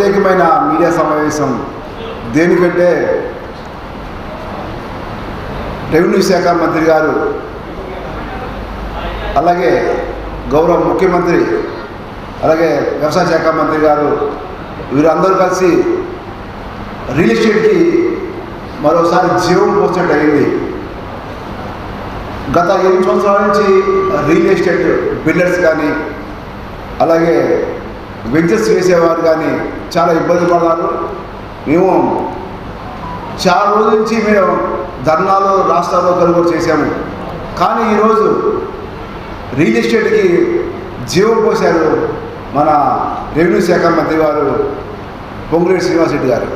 ప్రత్యేకమైన మీడియా సమావేశం. దేనికంటే రెవెన్యూ శాఖ మంత్రి గారు అలాగే గౌరవ ముఖ్యమంత్రి అలాగే వ్యవసాయ శాఖ మంత్రి గారు వీరందరూ కలిసి రియల్ ఎస్టేట్కి మరోసారి జీవం పోసినట్టు అయింది గత ఎనిమిది సంవత్సరాల నుంచి రియల్ ఎస్టేట్ బిల్డర్స్ కానీ అలాగే వెంచర్స్ వేసేవారు కానీ చాలా ఇబ్బంది పడతారు మేము చాలా రోజుల నుంచి మేము ధర్నాలు రాష్ట్రాల్లో కొనుగోలు చేశాము. కానీ ఈరోజు రియల్ ఎస్టేట్కి జీవం పోశారు మన రెవెన్యూ శాఖ మంత్రి గారు పొంగులేటి శ్రీనివాసరెడ్డి గారు.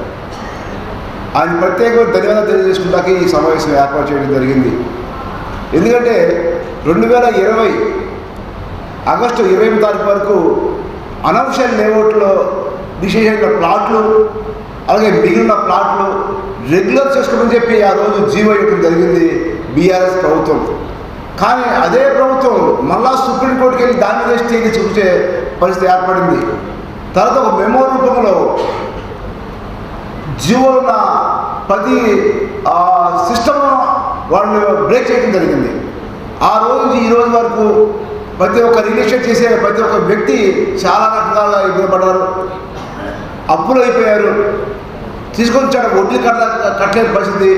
ఆయన ప్రత్యేకంగా ధన్యవాదాలు తెలియజేసుకుంటాకి ఈ సమావేశం ఏర్పాటు చేయడం జరిగింది. ఎందుకంటే రెండు వేల ఇరవై ఆగస్టు ఇరవై ఎనిమిది తారీఖు వరకు అనఫిషియల్ లేఅవుట్లో డిసిషన్ ప్లాట్లు అలాగే మిగిలిన ప్లాట్లు రెగ్యులర్ చేసుకోమని చెప్పి ఆ రోజు జీవో ఇవ్వడం జరిగింది బీఆర్ఎస్ ప్రభుత్వం. కానీ అదే ప్రభుత్వం మళ్ళా సుప్రీంకోర్టుకి వెళ్ళి దాని మీద స్టే చూసే పరిస్థితి ఏర్పడింది. తర్వాత ఒక మెమో రూపంలో జీవో ఉన్న ప్రతి సిస్టమ్ వాళ్ళు బ్రేక్ చేయడం జరిగింది. ఆ రోజు ఈ రోజు వరకు ప్రతి ఒక్క రిలేషన్ చేసే ప్రతి ఒక్క వ్యక్తి చాలా రకాల ఇబ్బంది పడ్డారు. అప్పులు అయిపోయారు. తీసుకొని చాలా వడ్డీ కట్ట కట్టలేని పరిస్థితి.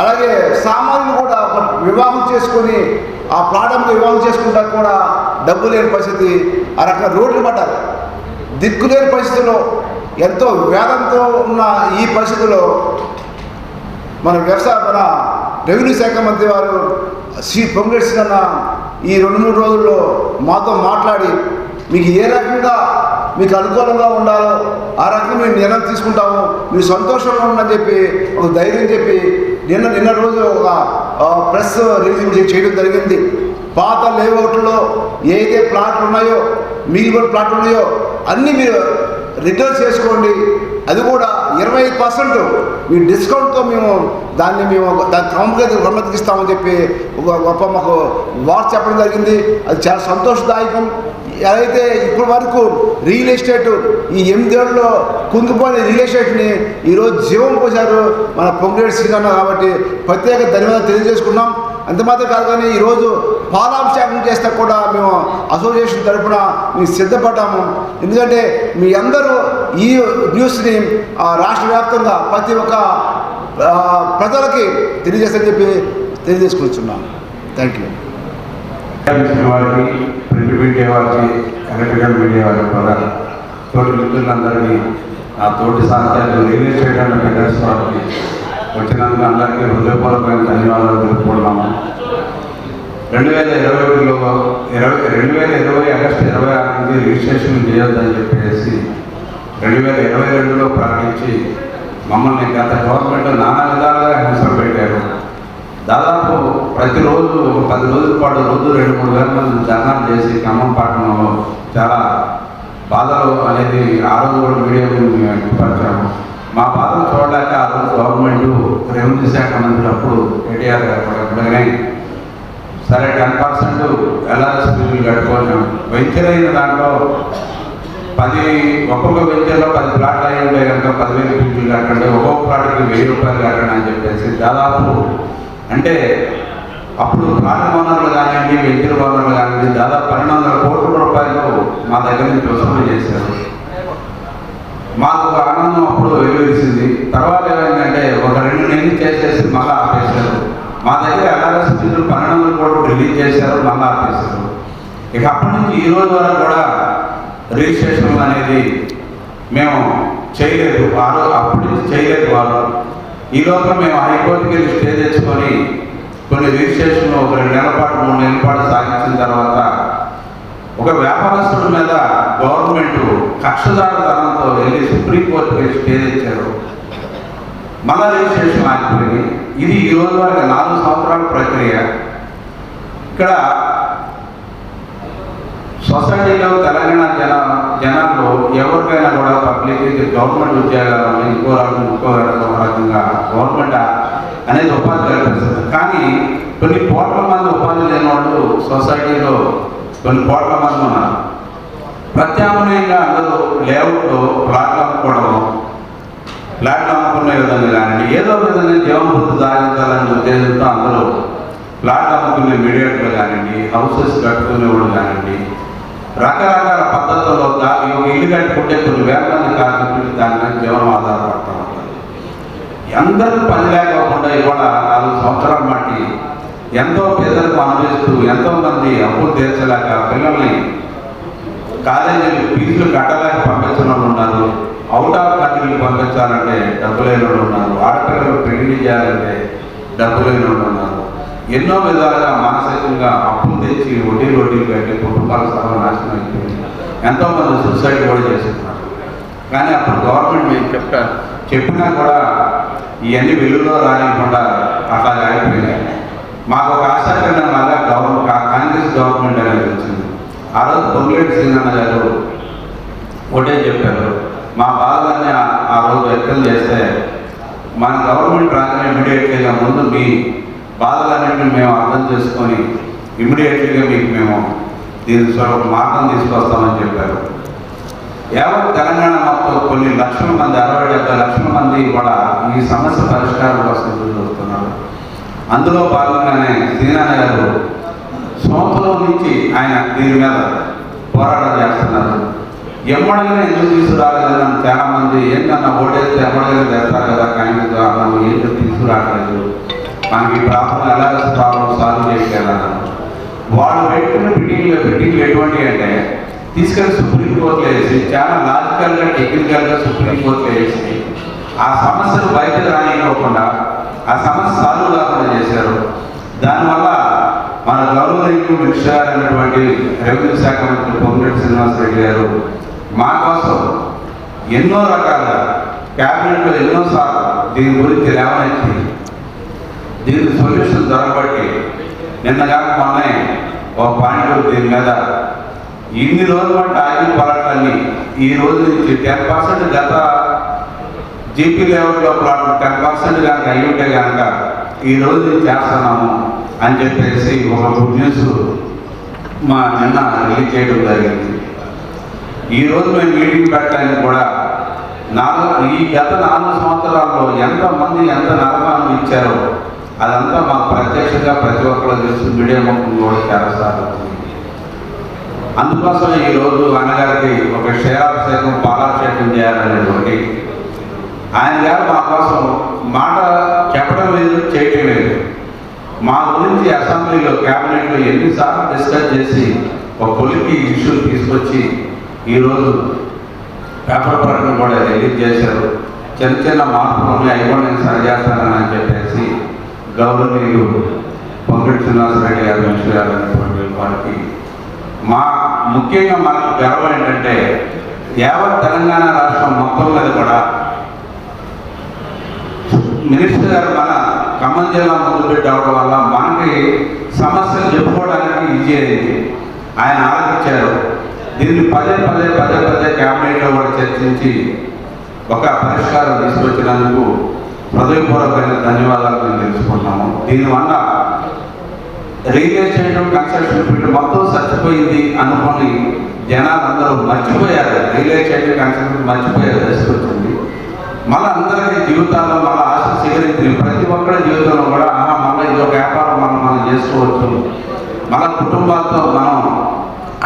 అలాగే సామాన్యులు కూడా వివాహం చేసుకొని ఆ ప్రాణంలో వివాహం చేసుకుంటా కూడా డబ్బు లేని పరిస్థితి. ఆ రకంగా రోడ్లు పడ్డారు దిక్కులేని పరిస్థితుల్లో ఎంతో వేదంతో ఉన్న ఈ పరిస్థితుల్లో మన వ్యవసాయ మన రెవెన్యూ శాఖ మంత్రి వారు శ్రీ పొంగేశ్వర ఈ రెండు మూడు రోజుల్లో మాతో మాట్లాడి మీకు ఏ రకంగా మీకు అనుకూలంగా ఉండాలో ఆ రకంగా మేము నిర్ణయం తీసుకుంటాము. మీరు సంతోషంగా ఉండని చెప్పి ఒక ధైర్యం చెప్పి నిన్న నిన్న రోజు ఒక ప్రెస్ రిలీజ్ చేయడం జరిగింది. పాత లేఅవుట్లో ఏదైతే ప్లాట్లు ఉన్నాయో మిగిలిన ప్లాట్లు ఉన్నాయో అన్నీ మీరు రిటర్న్ చేసుకోండి. అది కూడా ఇరవై ఐదు పర్సెంట్ మీ డిస్కౌంట్తో మేము దాన్ని మేము దాని క్రమంగా సమ్మతికిస్తామని చెప్పి ఒక గొప్ప మాకు వార్త చెప్పడం జరిగింది. అది చాలా సంతోషదాయకం. ఏదైతే ఇప్పటి వరకు రియల్ ఎస్టేట్ ఈ ఎనిమిదేళ్ళలో కుంగిపోయిన రియల్ ఎస్టేట్ని ఈరోజు జీవం పోశారు మన పొంగిరెడ్డి శ్రీకన్న కాబట్టి ప్రత్యేక ధన్యవాదాలు తెలియజేసుకున్నాం. అంత మాత్రం కాదు కానీ ఈరోజు పాలాభిషేకం చేస్తే కూడా మేము అసోసియేషన్ తరఫున మేము సిద్ధపడ్డాము. ఎందుకంటే మీ అందరూ ఈ న్యూస్ని ఆ, రాష్ట్ర వ్యాప్తంగా ప్రతి ఒక్క ప్రజలకి తెలియజేస్తారని చెప్పి తెలియజేసుకొచ్చున్నాను థ్యాంక్ యూ వారికి ప్రింట్ మీడియా వారికి ఎలక్ట్రికల్ మీడియా వారికి కూడా తోటి మిత్రులందరినీ ఆ తోటి సహచరులు రిలీజ్ చేయడానికి అండ్ వారికి వచ్చినందుకు అందరికీ హృదయపూర్వకమైన ధన్యవాదాలు తెలుపుకుంటున్నాము. రెండు వేల ఇరవై ఒకటిలో ఇరవై రెండు వేల ఇరవై ఆగస్టు ఇరవై ఆరు నుంచి రిజిస్ట్రేషన్ చేయొద్దని చెప్పేసి రెండు వేల ఇరవై రెండులో ప్రకటించి మమ్మల్ని గత గవర్నమెంట్ నానా విధాలుగా హింసలు పెట్టారు. దాదాపు ప్రతిరోజు ఒక పది రోజుల పాటు రోజు రెండు మూడు వేల మంది ధర్నాలు చేసి ఖమ్మం పాటను చాలా బాధలు అనేది ఆ రోజు కూడా మీడియా పరిచాము మా బాధలు చూడలేక ఆ రోజు గవర్నమెంట్ రెవెన్యూ శాఖ మంత్రి అప్పుడు కేటీఆర్ గారు సరే టెన్ పర్సెంట్ ఎల్ఆర్ఎస్ బిల్లులు కట్టుకోవచ్చు వెంచర్ అయిన దాంట్లో పది ఒక్కొక్క వెంచర్లో పది ప్లాట్లు అయి ఉంటే కనుక పదివేలు బిల్లులు కట్టండి ఒక్కొక్క ప్లాట్కి వెయ్యి రూపాయలు కట్టండి అని చెప్పేసి దాదాపు అంటే అప్పుడు ప్లాట్ ఓనర్లు కానివ్వండి వెంచర్ ఓనర్లు కానివ్వండి దాదాపు పన్నెండు వందల కోట్ల రూపాయలు మా దగ్గర నుంచి వసూలు చేశారు. మాకు ఒక ఆనందం అప్పుడు వెలువరిసింది తర్వాత ఏమైందంటే ఒక రెండు నెలలు చేసేసి మళ్ళీ ఆపేశారు. మా దగ్గర ఎల్ఆర్ఎస్ పన్నెండు వందల కోట్లు రిలీజ్ చేశారు మళ్ళీ ఆపేశారు. ఇక అప్పటి నుంచి ఈ రోజు వరకు కూడా రిజిస్ట్రేషన్ అనేది మేము చేయలేదు. వారు అప్పటి చేయలేదు వాళ్ళు. ఈ లోపల మేము హైకోర్టుకి వెళ్ళి స్టే తెచ్చుకొని కొన్ని రిజిస్ట్రేషన్ ఒక రెండు నెలల పాటు మూడు నెలల పాటు సాగించిన తర్వాత ఒక వ్యాపారస్తుల మీద గవర్నమెంట్ కక్షదారుతనంతో వెళ్ళి సుప్రీంకోర్టుకి వెళ్ళి స్టే తెచ్చారు. మళ్ళా రిజిస్ట్రేషన్ ఆగిపోయింది. ఇది ఈ రోజు వరకు నాలుగు సంవత్సరాల ప్రక్రియ. ఇక్కడ సొసైటీలో తెలంగాణ జన జనాల్లో ఎవరికైనా కూడా పబ్లిక్ గవర్నమెంట్ ఉద్యోగాలు ఇంకో రకం ఇంకో రకంగా గవర్నమెంట్ అనేది ఉపాధి కల్పిస్తుంది. కానీ కొన్ని కోట్ల మంది ఉపాధి లేని వాళ్ళు సొసైటీలో కొన్ని కోట్ల మంది ఉన్నారు. ప్రత్యామ్నాయంగా అందరూ లేఅవుట్లో ప్లాట్లు అమ్ముకోవడం ప్లాట్లు అమ్ముకునే విధంగా కానీ ఏదో విధంగా జీవనభృతి సాధించాలనే ఉద్దేశంతో అందరూ ప్లాట్లు అమ్ముకునే మీడియేటర్లు కానివ్వండి హౌసెస్ కట్టుకునేవాడు కానివ్వండి రకరకాల పద్ధతుల్లో ఇల్లు కట్టుకుంటే కొన్ని వేల మంది కార్మికులు దాని మీద జీవనం ఆధారపడతా ఉంటారు. అందరూ పని లేకోకుండా ఇవాళ నాలుగు సంవత్సరాల మట్టి ఎంతో పేదలకు అనుభవిస్తూ ఎంతో మంది అప్పులు తీర్చలేక పిల్లల్ని కాలేజీలు ఫీజులు కట్టలేక పంపించిన ఉన్నారు. అవుట్ ఆఫ్ కంట్రీలు పంపించాలంటే డబ్బు లేని వాళ్ళు ఉన్నారు. ఆడపిల్లలు పెళ్ళి చేయాలంటే డబ్బు లేని వాళ్ళు ఉన్నారు. ఎన్నో విధాలుగా మానసికంగా అప్పులు తెచ్చి వడ్డీలు వడ్డీలు కట్టి కుటుంబాల సర్వనాశనం అయిపోయింది. ఎంతోమంది సూసైడ్ కూడా చేసుకున్నారు కానీ అప్పుడు గవర్నమెంట్ మేము చెప్పారు. చెప్పినా కూడా ఇవన్నీ వెలుగులో రానివ్వకుండా అట్లా ఆగిపోయినాయి. మాకు ఒక ఆశ్చర్యంగా లాగా గవర్నమెంట్ కాంగ్రెస్ గవర్నమెంట్ అనేది వచ్చింది. ఆ రోజు పొంగులేటి శ్రీనాన్న గారు ఒకటే చెప్పారు. మా బాధలన్నీ ఆ- రోజు వ్యక్తం చేస్తే మన గవర్నమెంట్ రాగానే ఇమీడియట్గా ముందు మీ బాధలన్నింటినీ మేము అర్థం చేసుకొని ఇమ్మీడియట్లీగా మీకు మేము దీని ఒక మార్గం తీసుకొస్తామని చెప్పారు. యావత్ తెలంగాణ మొత్తం కొన్ని లక్షల మంది అరవై డెబ్బై లక్షల మంది కూడా ఈ సమస్య పరిష్కారం కోసం ఎదురు చూస్తున్నారు. అందులో భాగంగానే శ్రీనారాయణ గారు సంవత్సరం నుంచి ఆయన దీని మీద పోరాటం చేస్తున్నారు. ఎమ్మడగానే ఎందుకు తీసుకురాలేదని చాలామంది చాలా మంది ఏంటన్నా ఓటేస్తే ఎమ్మడగానే తెస్తారు కదా కానీ మనం ఏంటో తీసుకురావట్లేదు. మనకి ఈ ప్రాబ్లం ఎలా ప్రాబ్లం సాల్వ్ చేయగలరు వాళ్ళు పెట్టిన ఫిట్టింగ్లు బిడ్డింగ్లు ఎటువంటి అంటే తీసుకెళ్ళి సుప్రీంకోర్టులో వేసి చాలా లాజికల్గా టెక్నికల్గా సుప్రీంకోర్టులో వేసి ఆ సమస్యను బయట రానివ్వకుండా ఆ సమస్య సాల్వ్ కాకుండా చేశారు. దానివల్ల మన గౌరవనీయులు మినిస్టర్ అనేటువంటి రెవెన్యూ శాఖ మంత్రి పొంగిరెడ్డి శ్రీనివాసరెడ్డి గారు మా కోసం ఎన్నో రకాలుగా క్యాబినెట్లో ఎన్నోసార్లు దీని గురించి లేవనెత్తి దీనికి సొల్యూషన్ దొరకబట్టి నిన్న కాక మొన్నే ఒక పాయింట్ దీని మీద. ఇన్ని రోజులు బట్టి ఆగిన పోరాటాన్ని ఈ రోజు నుంచి టెన్ పర్సెంట్ గత జీపీ లెవెల్లో ప్లాట్ టెన్ పర్సెంట్ కనుక అయ్యి ఉంటే కనుక ఈ రోజు నుంచి చేస్తున్నాము అని చెప్పేసి ఒక గుడ్ న్యూస్ మా నిన్న రిలీజ్ చేయడం జరిగింది. ఈ రోజు మేము మీటింగ్ పెట్టడానికి కూడా నాలుగు ఈ గత నాలుగు సంవత్సరాల్లో ఎంతమంది ఎంత నరకాలను ఇచ్చారో అదంతా మాకు ప్రత్యక్షంగా ప్రతి ఒక్కరు తెలుసు మీడియా ముఖం కూడా చాలాసార్లు వచ్చింది. అందుకోసం ఈరోజు అన్నగారికి ఒక క్షయాభిషేకం పాలాభిషేకం చేయాలనేది ఒకటి. ఆయన గారు మా కోసం మాట చెప్పడం లేదు చేయటం లేదు. మా గురించి అసెంబ్లీలో క్యాబినెట్లో ఎన్నిసార్లు డిస్కస్ చేసి ఒక పొలికి ఇష్యూ తీసుకొచ్చి ఈరోజు పేపర్ ప్రకటన కూడా రిలీజ్ చేశారు. చిన్న చిన్న మార్పులు ఉన్నాయి అవి కూడా నేను సరిచేస్తానని చెప్పేసి గౌరవనీయులు పంకటి శ్రీనివాసరెడ్డి గారు మినిస్టర్ గారు అనేటువంటి వారికి మా ముఖ్యంగా మాకు గర్వం ఏంటంటే యావత్ తెలంగాణ రాష్ట్రం మొత్తం మీద కూడా మినిస్టర్ గారు మన ఖమ్మం జిల్లా మొదలుపెట్టి అవడం వల్ల మనకి సమస్యలు చెప్పుకోవడానికి ఈజీ అయింది. ఆయన ఆలోచించారు. దీన్ని పదే పదే పదే పదే క్యాబినెట్లో కూడా చర్చించి ఒక పరిష్కారం తీసుకొచ్చినందుకు హృదయపూర్వకమైన ధన్యవాదాలు మేము తెలుసుకుంటున్నాము. దీనివల్ల రియల్ ఎస్టేట్ కన్స్ట్రక్షన్ ఫీల్డ్ మొత్తం చచ్చిపోయింది అనుకుని జనాలు అందరూ మర్చిపోయారు రియల్ ఎస్టేట్ కన్స్ట్రక్షన్ మర్చిపోయారు తీసుకొచ్చింది మళ్ళీ అందరికీ జీవితాల్లో మన ఆశ స్వీకరించింది. ప్రతి ఒక్కరి జీవితంలో కూడా ఆహా మన ఇది ఒక వ్యాపారం మనం మనం చేసుకోవచ్చు. మన కుటుంబాలతో మనం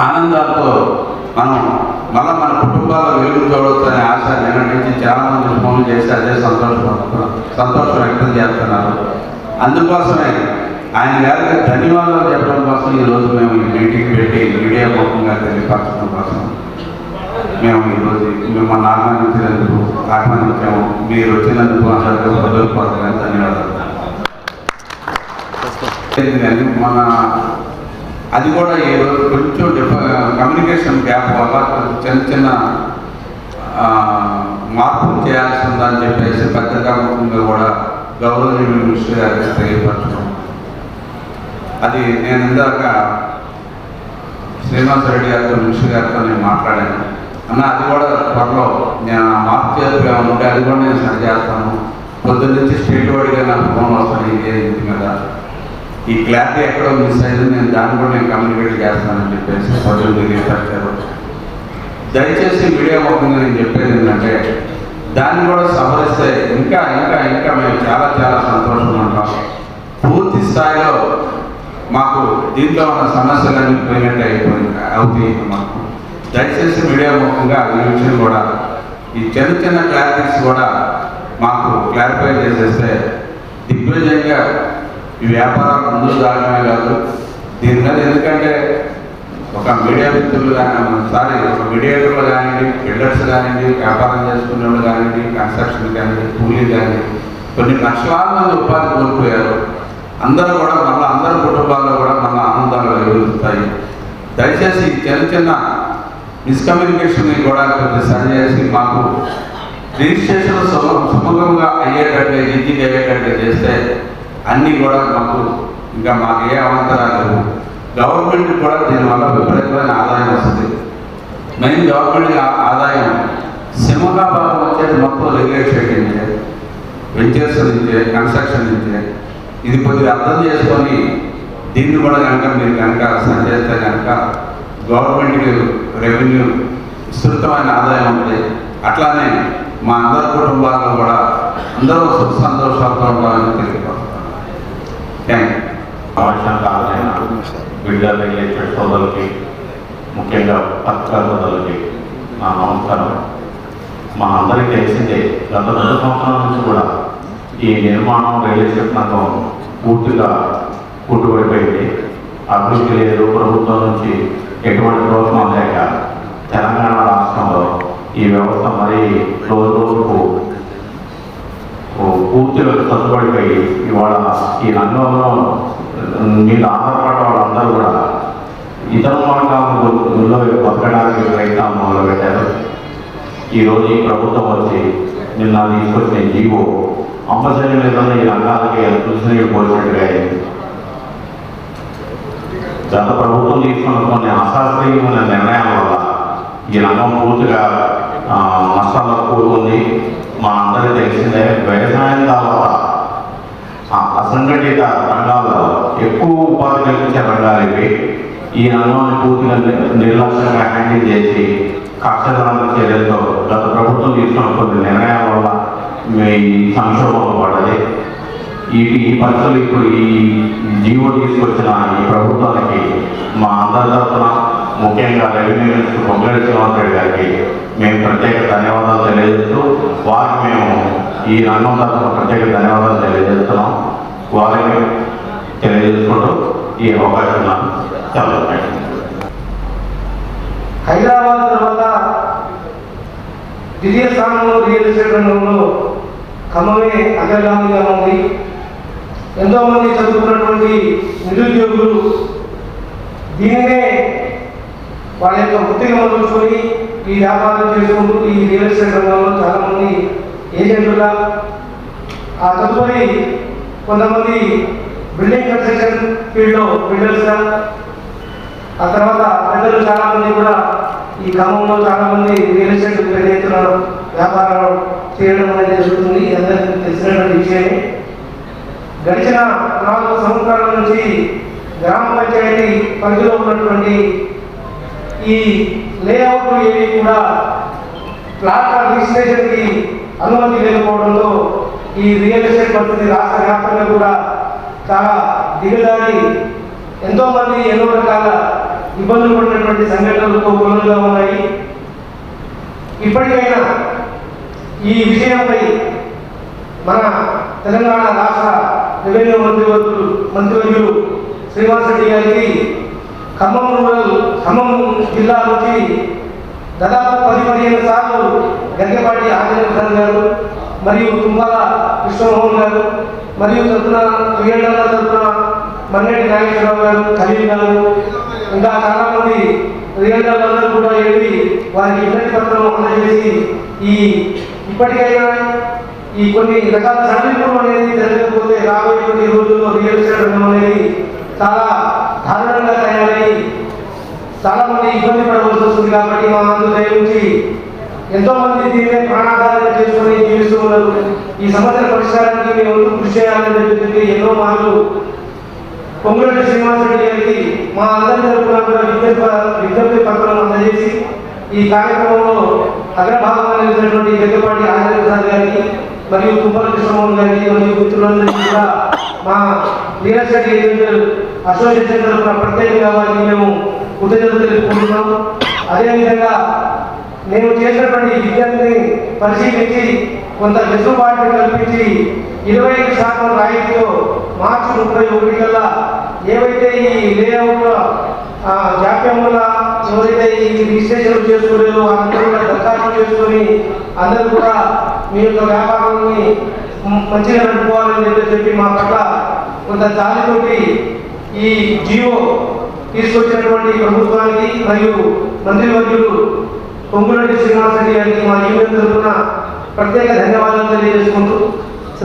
ఆనందాలతో మనం మళ్ళీ మన కుటుంబాల్లో వెలుగు చూడవచ్చు అనే ఆశ నిన్నటి నుంచి చాలా మంది ఫోన్లు చేసి అదే సంతోషపడుతున్నారు సంతోషం వ్యక్తం చేస్తున్నారు. అందుకోసమే ఆయన గారికి ధన్యవాదాలు చెప్పడం కోసం ఈరోజు మేము ఈ మీటింగ్ పెట్టి మీడియా ముఖంగా తెలియపరచడం కోసం మేము ఈరోజు మిమ్మల్ని ఆహ్వానించినందుకు ఆహ్వానించాము. మీరు వచ్చినందుకు అందరికీ హృదయపూర్వకంగా ధన్యవాదాలు. మన అది కూడా ఈ కొంచెం డిఫ కమ్యూనికేషన్ గ్యాప్ వల్ల చిన్న చిన్న ఆ, మార్పులు చేయాల్సి ఉందని చెప్పేసి పత్రికాముఖంగా కూడా గౌరవనీయులు మినిస్టర్ గారికి తెలియపరచడం. అది నేను ఇందాక శ్రీనివాసరెడ్డి గారితో మినిస్టర్ గారితో నేను మాట్లాడాను. అన్న అది కూడా త్వరలో నేను మార్పు చేసి ఉంటే అది కూడా నేను సరి చేస్తాను పొద్దున్న నుంచి స్టేట్ వాడిగా నాకు ఫోన్ వస్తాను ఇదే ఇంటి మీద. ఈ క్లారిటీ ఎక్కడో మిస్ అయింది నేను దాన్ని కూడా నేను కమ్యూనికేట్ చేస్తానని చెప్పేసి ప్రజలు తెలియపరిచారు దయచేసి మీడియా ముఖంగా నేను చెప్పేది ఏంటంటే దాన్ని కూడా సవరిస్తే ఇంకా ఇంకా ఇంకా మేము చాలా చాలా సంతోషంగా ఉంటాం. పూర్తి స్థాయిలో మాకు దీంట్లో ఉన్న సమస్యలన్నీ పేమెంట్ అయిపోయింది అవుతాయి మాకు దయచేసి మీడియా ముఖంగా ఈ విషయం కూడా ఈ చిన్న చిన్న క్లారిటీస్ కూడా మాకు క్లారిఫై చేసేస్తే దిగ్విజయంగా ఈ వ్యాపారం ముందుకు సాగడమే కాదు దీని మీద ఎందుకంటే ఒక మీడియా మిత్రులు కానీ సారీ ఒక మీడియేటర్లు కానివ్వండి బిల్డర్స్ కానివ్వండి వ్యాపారం చేసుకునే వాళ్ళు కానివ్వండి కన్స్ట్రక్షన్ కానివ్వండి కూలీ కానీ కొన్ని లక్షలాది మంది ఉపాధి కోల్పోయారు. అందరూ కూడా మళ్ళీ అందరి కుటుంబాల్లో కూడా మళ్ళీ ఆనందాలు వెలుగుతాయి దయచేసి చిన్న చిన్న మిస్కమ్యూనికేషన్ని కూడా కొంచెం సరిచేసి మాకు రిజిస్ట్రేషన్ సుమ సుముఖంగా అయ్యేటట్టు ఈజీగా అయ్యేటట్టు చేస్తే అన్నీ కూడా మాకు ఇంకా మాకు ఏ అవంతరాలు లేవు. గవర్నమెంట్ కూడా దీనివల్ల విపరీతమైన ఆదాయం వస్తుంది. మెయిన్ గవర్నమెంట్ ఆదాయం సింహగా భాగం వచ్చేది మొత్తం రెగ్యులేషన్ ఎస్టేట్ నుంచే వెంచర్స్ నుంచే కన్స్ట్రక్షన్ నుంచే. ఇది కొద్దిగా అర్థం చేసుకొని దీన్ని కూడా కనుక మీరు కనుక సంచేస్తే కనుక గవర్నమెంట్కి రెవెన్యూ విస్తృతమైన ఆదాయం ఉంటుంది అట్లానే మా అందరి కుటుంబాల్లో కూడా అందరూ సుఖ సంతోషాలతో ఉండాలని తెలియపరుస్తాను థ్యాంక్ యూ సోదరులకి ముఖ్యంగా పత్ర సోదరులకి నా నమస్కారం. మా అందరికీ తెలిసిందే గత రెండు సంవత్సరాల నుంచి కూడా ఈ నిర్మాణం రైల్వే స్టేషన్ పూర్తిగా కుట్టుబడిపోయింది. అభివృద్ధి లేదు ప్రభుత్వం నుంచి ఎటువంటి ప్రోత్సాహం లేక తెలంగాణ రాష్ట్రంలో ఈ వ్యవస్థ మరి రోజు రోజుకు పూర్తిగా కట్టుబడిపోయి ఇవాళ ఈ రంగంలో మీద ఆధారపడ్డ వాళ్ళందరూ కూడా ఇతర మార్గాల్లో బతకడానికి ప్రయత్నం మొదలుపెట్టారు. ఈరోజు ఈ ప్రభుత్వం వచ్చి నిన్న తీసుకొచ్చిన జీవో అంబసరి మీద ఈ రంగాలకి తులసినీళ్ళు పోసినట్టుగా గత ప్రభుత్వం తీసుకున్న కొన్ని అశాస్త్రీయమైన నిర్ణయాల వల్ల ఈ రంగం పూర్తిగా నష్టాలకు కూరుకుంది. మా అందరికీ తెలిసిందే వ్యవసాయం తర్వాత ఆ అసంఘటిత రంగాల్లో ఎక్కువ ఉపాధి కల్పించే రంగాలు ఇవి. ఈ రంగాన్ని పూర్తిగా నిర్లక్ష్యంగా హ్యాండిల్ చేసి కక్షదారుల చర్యలతో గత ప్రభుత్వం తీసుకున్న కొన్ని నిర్ణయాల వల్ల మీ సంక్షోభంలో పడ్డది. ఈ ఈ పరిస్థితులు ఇప్పుడు ఈ జీవో తీసుకొచ్చిన ఈ ప్రభుత్వానికి మా అందరి తరఫున ముఖ్యంగా రెవెన్యూ మినిస్టర్ పొంగళి శ్రీనివాసరెడ్డి గారికి మేము ప్రత్యేక ధన్యవాదాలు తెలియజేస్తూ వారికి మేము ఈ రంగం తరఫున ప్రత్యేక ధన్యవాదాలు తెలియజేస్తున్నాం. వారికి తెలియజేసుకుంటూ ఈ అవకాశం నాకు చాలా హైదరాబాద్ తర్వాత ద్వితీయ స్థానంలో రియల్ ఎస్టేట్ రంగంలో ఖమ్మమే అగ్రగామిగా ఉంది. ఎంతోమంది చదువుకున్నటువంటి నిరుద్యోగులు దీనినే వాళ్ళ యొక్క వృత్తిగా మొదలుచుకొని ఈ వ్యాపారం చేసుకుంటూ ఈ రియల్ ఎస్టేట్ రంగంలో చాలామంది ఏజెంట్లుగా ఆ తదుపరి కొంతమంది బిల్డింగ్ కన్స్ట్రక్షన్ ఫీల్డ్లో బిల్డర్స్గా ఆ తర్వాత ప్రజలు చాలామంది కూడా ఈ గ్రామంలో చాలామంది రియల్ ఎస్టేట్ పెద్ద ఎత్తున వ్యాపారాలు చేయడం అనేది జరుగుతుంది. అందరికీ తెలిసినటువంటి విషయమే. గడిచిన నాలుగు సంవత్సరాల నుంచి గ్రామ పంచాయతీ పరిధిలో ఉన్నటువంటి ఈ లేఅవుట్లు ఏవి కూడా ప్లాట్ రిజిస్ట్రేషన్కి అనుమతి లేకపోవడంలో ఈ రియల్ ఎస్టేట్ పరిస్థితి రాష్ట్ర వ్యాప్తంగా కూడా చాలా దిగజారి ఎంతోమంది ఎన్నో రకాల ఇబ్బందులు పడినటువంటి సంఘటనలు గుణంగా ఉన్నాయి. ఇప్పటికైనా ఈ విషయంపై మన తెలంగాణ రాష్ట్ర రెవెన్యూ మంత్రివర్గులు మంత్రివర్యులు శ్రీనివాస్ రెడ్డి గారికి ఖమ్మం రూరల్ ఖమ్మం జిల్లా నుంచి దాదాపు పది పదిహేను సార్లు గంగపాటి ఆంజనేయ గారు మరియు తుంబాల కృష్ణమోహన్ గారు మరియు తరఫున క్రియేటర్ల తరఫున మన్నెటి నాగేశ్వరరావు గారు ఖలీల్ గారు ఇంకా చాలా మంది రియల్టర్లందరూ కూడా వెళ్ళి వారికి ఇబ్బంది పత్రం అందజేసి ఈ ఇప్పటికైనా ఈ కొన్ని రకాల సడలింపులు అనేది జరగకపోతే రాబోయే రోజుల్లో రియల్ ఎస్టేట్ అనేది చాలా దారుణంగా తయారై చాలా మంది ఇబ్బంది పడవలసి వస్తుంది కాబట్టి మా అందరూ దయవుంచి ఎంతో మంది దీన్ని ప్రాణాధారంగా చేసుకొని జీవిస్తూ ఉన్నారు. ఈ సమస్యల పరిష్కారానికి మేము కృషి చేయాలని చెప్పి ఎన్నో మార్లు పొంగురెడ్డి శ్రీనివాసరెడ్డి గారికి మా అందరి తరఫున కూడా విజ్ఞప్తి విజ్ఞప్తి పత్రం అందజేసి ఈ కార్యక్రమంలో అగ్రభాగంగా నిలిచినటువంటి పెద్దపాటి ఆంజనేయ ప్రసాద్ గారికి మరియు తుమ్మల కృష్ణమోహన్ గారికి మరియు మిత్రులందరికీ కూడా మా రియల్ ఎస్టేట్ ఏజెంట్ అసోసియేషన్ తరఫున ప్రత్యేకంగా వారికి మేము కృతజ్ఞతలు తెలుపుకుంటున్నాం. అదేవిధంగా నేను చేసినటువంటి విద్యార్థిని పరిశీలించి కొంత వెసులుబాటుని కల్పించి ఇరవై ఐదు శాతం రాయితీలో మార్చి ముప్పై ఒకటి కల్లా ఏవైతే ఈ లేఅవుట్ జాప్యం వల్ల ఎవరైతే ఈ రిజిస్ట్రేషన్ చేసుకోలేదో అందరూ కూడా దరఖాస్తు చేసుకొని అందరూ కూడా మీ యొక్క వ్యాపారాన్ని మంచిగా నడుపుకోవాలని చెప్పి మా పట్ల కొంత దానితోటి ఈ జియో తీసుకొచ్చినటువంటి ప్రభుత్వానికి మరియు మంత్రివర్యులు పొంగులరెడ్డి శ్రీనివాస్ రెడ్డి గారికి మా యూనియన్ తరఫున ప్రత్యేక ధన్యవాదాలు తెలియజేసుకుంటూ